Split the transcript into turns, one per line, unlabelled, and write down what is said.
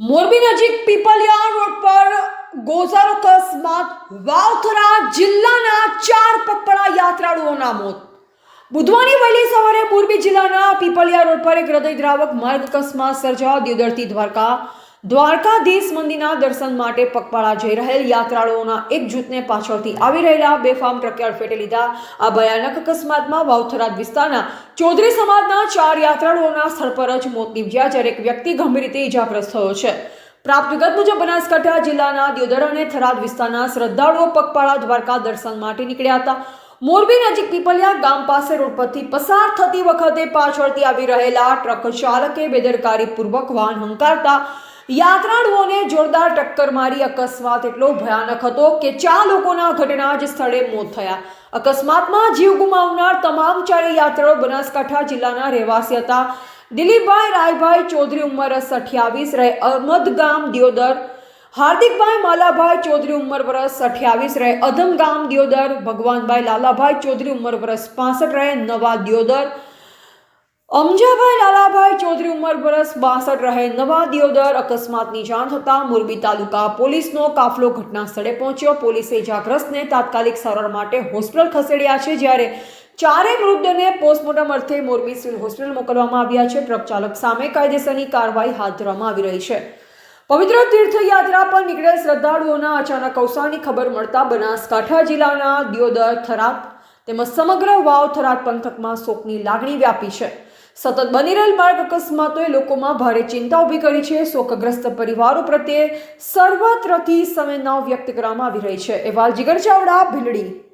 મોરબી નજીક પીપલિયા રોડ પર ગોઝારો અકસ્માત વાવથરા જિલ્લાના ચાર પગપાળા યાત્રાળુઓના મોત. બુધવારની વહેલી સવારે મોરબી જિલ્લાના પીપલિયા રોડ પર એક હૃદયદ્રાવક માર્ગ અકસ્માત સર્જાવા દિયોદરથી દ્વારકા દ્વારકાધીશ મંદિરના દર્શન માટે પગપાળા જઈ રહેલ યાત્રાળુઓના એક જૂથને પાછળથી આવી રહેલા બેફામ ટ્રકે અડફેટે લીધા. આ ભયાનક અકસ્માતમાં વાવથરાદ વિસ્તારના ચૌધરી સમાજના ચાર યાત્રાળુઓના સ્થળ પર જ મોત નીપજ્યા, જ્યારે એક વ્યક્તિ ગંભીર રીતે ઇજાગ્રસ્ત થયો છે. પ્રાપ્ત વિગત મુજબ, બનાસકાંઠા જિલ્લાના દિયોદર અને થરાદ વિસ્તારના શ્રદ્ધાળુઓ પગપાળા દ્વારકા દર્શન માટે નીકળ્યા હતા. મોરબી નજીક પીપલિયા ગામ પાસે રોડ પરથી પસાર થતી વખતે પાછળથી આવી રહેલા ટ્રક ચાલકે બેદરકારીપૂર્વક વાહન હંકારતા યાત્રાળુઓને જોરદાર ટક્કર મારી અકસ્માત એટલો ભયાનક હતો કે ચાર લોકોના ઘટના જ સ્થળે મોત થયા. અકસ્માતમાં જીવ ગુમાવનાર તમામ ચારે યાત્રાળુ બનાસકાંઠા જિલ્લાના રહેવાસી હતા. દિલીપભાઈ રાયભાઈ ચૌધરી ઉંમર અઠ્યાવીસ, રહે અહમદ ગામ દિયોદર. હાર્દિકભાઈ માલાભાઈ ચૌધરી ઉંમર વરસ અઠ્યાવીસ, રહે અધમ ગામ દિયોદર. ભગવાનભાઈ લાલાભાઈ ચૌધરી ઉંમર વરસ પાસઠ, રહે નવા દિયોદર. અમજાભાઈ લાલાભાઈ ચૌધરી ઉંમર વર્ષ બાસઠ રહે. નવા દિયોદર અકસ્માતની જાણ થતાં મોરબી તાલુકા પોલીસનો કાફલો ઘટના સ્થળે પહોંચ્યો. પોલીસે ઇજાગ્રસ્તને તાત્કાલિક સારવાર માટે હોસ્પિટલ ખસેડ્યા છે, જ્યારે ચારેય મૃતદેહને પોસ્ટમોર્ટમ અર્થે મોરબી સિવિલ હોસ્પિટલ મોકલવામાં આવ્યા છે. ટ્રક ચાલક સામે કાયદેસરની કાર્યવાહી હાથ ધરવામાં આવી રહી છે. પવિત્ર તીર્થયાત્રા પર નીકળેલ શ્રદ્ધાળુઓના અચાનક અવસાનની ખબર મળતા બનાસકાંઠા જિલ્લાના દિયોદર થરાદ તેમજ સમગ્ર વાવ થરાદ પંથકમાં શોકની લાગણી વ્યાપી છે. સતત બની રહેલ માર્ગ અકસ્માતોએ લોકોમાં ભારે ચિંતા ઊભી કરી છે. શોકગ્રસ્ત પરિવારો પ્રત્યે સર્વત્રથી સંવેદનાઓ વ્યક્ત કરવામાં આવી રહી છે. અહેવાલ જીગર ચાવડા, ભીલડી.